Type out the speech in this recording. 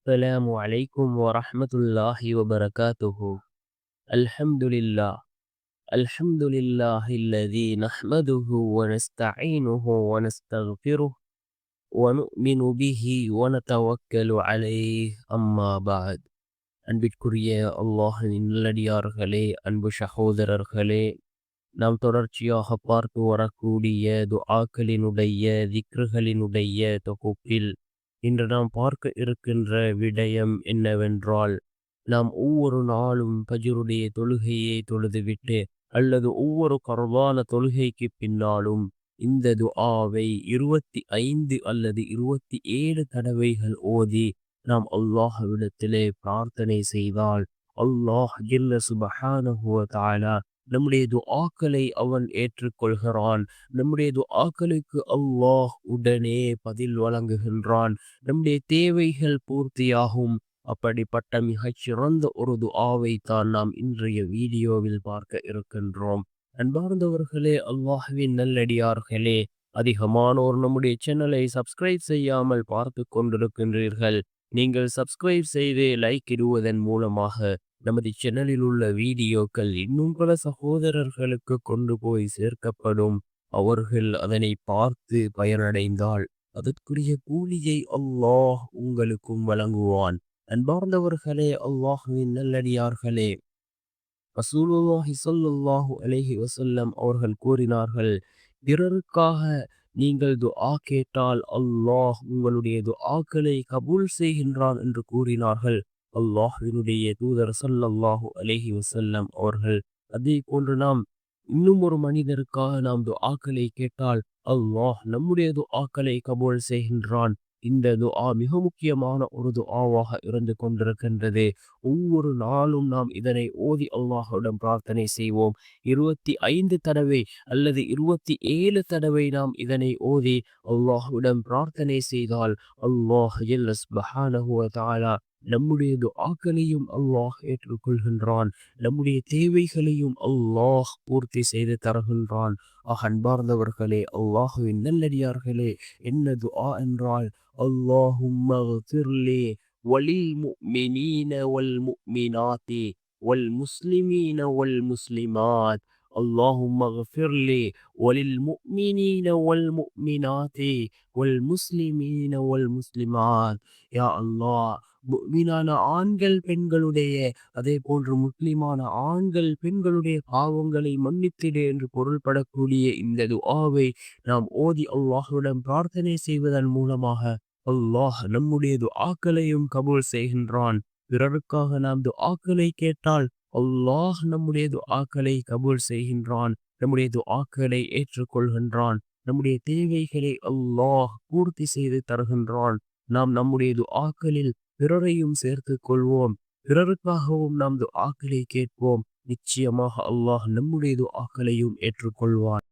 السلام عليكم ورحمة الله وبركاته الحمد لله الحمد لله الذي نحمده ونستعينه ونستغفره ونؤمن به ونتوكل عليه أما بعد அன்பிற்குரிய அல்லாஹின் நல்லடியார்களே அன்பு சகோதரர்களே நாம் தொடர்ச்சியாக பார்த்து வரக்கூடிய துஆக்களினுடைய திக்ருகளினுடைய தொகுப்பில் இன்று நாம் பார்க்க இருக்கின்ற விடயம் என்னவென்றால் நாம் ஒவ்வொரு நாளும் பஜருடைய தொழுகையை தொழுதுவிட்டு அல்லது ஒவ்வொரு கர்வான தொழுகைக்கு பின்னாலும் இந்த துஆவை இருபத்தி ஐந்து அல்லது இருபத்தி ஏழு தடவைகள் ஓதி நாம் அல்லாஹ்விடத்திலே பிரார்த்தனை செய்தால் அல்லாஹ் ஜில்ல சுபஹானஹுவ தாலா நம்முடைய துஆக்களை அவன் ஏற்றுக்கொள்கிறான். நம்முடைய துஆக்களுக்கு அல்லாஹ் உடனே பதில் வழங்குகின்றான். நம்முடைய தேவைகள் பூர்த்தியாகும். அப்படிப்பட்ட மிகச் சிறந்த ஒரு துஆவை தான் நாம் இன்றைய வீடியோவில் பார்க்க இருக்கின்றோம். அன்பார்ந்தவர்களே அல்லாஹுவின் நல்லடியார்களே அதிகமானோர் நம்முடைய சேனலை சப்ஸ்கிரைப் செய்யாமல் பார்த்து கொண்டிருக்கின்றீர்கள். நீங்கள் சப்ஸ்கிரைப் செய்து லைக் இடுவதன் மூலமாக நமது சேனலில் உள்ள வீடியோக்கள் இன்னும் பல சகோதரர்களுக்கு கொண்டு போய் சேர்க்கப்படும். அவர்கள் அதனை பார்த்து பயனடைந்தால் அதற்குரிய கூலியை அல்லாஹ் உங்களுக்கும் வழங்குவான். அன்பார்ந்தவர்களே அல்லாஹுவின் நல்லடியார்களே. ரசூலுல்லாஹி சொல்லுல்லாஹு அலைஹி வசல்லம் அவர்கள் கூறினார்கள் பிறருக்காக நீங்கள் துஆ கேட்டால் அல்லாஹ் உங்களுடைய துஆக்களை கபூல் செய்கின்றான் என்று கூறினார்கள். அல்லாஹினுடைய தூதர் சல்லாஹு அலேஹி வசல்லம் அவர்கள். அதே போன்று நாம் இன்னும் ஒரு மனிதருக்காக நாம் துஆக்களை கேட்டால் அல்லாஹ் நம்முடைய துஆக்களை கபோல் செய்கின்றான். இந்த துஆ மிக முக்கியமான ஒரு துஆவாக இருந்து கொண்டிருக்கின்றது. ஒவ்வொரு நாளும் நாம் இதனை ஓதி அல்லாஹுடன் பிரார்த்தனை செய்வோம். இருபத்தி ஐந்து தடவை அல்லது இருபத்தி ஏழு தடவை நாம் இதனை ஓதி அல்லாஹுடன் பிரார்த்தனை செய்தால் அல்லாஹ் ஜல்ல நம்முடைய துஆக்களையும் அல்லாஹ் ஏற்றுக்கொள்கின்றான் நம்முடைய தேவைகளையும் அல்லாஹ் பூர்த்தி செய்து தருகின்றான் ஆக அன்பார்ந்தவர்களே அல்லாஹுவின் நல்லடியார்களே என்ன துஆ என்றால் اللهم اغفر لي وللمؤمنين والمؤمنات والمسلمين والمسلمات اللهم اغفر لي وللمؤمنين والمؤمنات والمسلمين والمسلمات يا الله மீனான ஆண்கள் பெண்களுடைய அதே போன்று முஸ்லிமான ஆண்கள் பெண்களுடைய பாவங்களை மன்னித்திடு என்று பொருள்படக்கூடிய இந்த துஆவை நாம் ஓதி அல்லாஹுடன் பிரார்த்தனை செய்வதன் மூலமாக அல்லாஹ் நம்முடைய துஆக்களையும் கபூல் செய்கின்றான். பிறருக்காக நாம் துஆக்களை கேட்டால் அல்லாஹ் நம்முடைய துஆக்களை கபூல் செய்கின்றான். நம்முடைய துஆக்களை ஏற்றுக்கொள்கின்றான். நம்முடைய தேவைகளை அல்லாஹ் பூர்த்தி செய்து தருகின்றான். நாம் நம்முடைய துஆக்களில் பிறரையும் சேர்த்து கொள்வோம். பிறருக்காகவும் நாம் துஆக்களை கேட்போம். நிச்சயமாக அல்லாஹ் நம்முடைய துஆக்களையும் ஏற்றுக்கொள்வான்.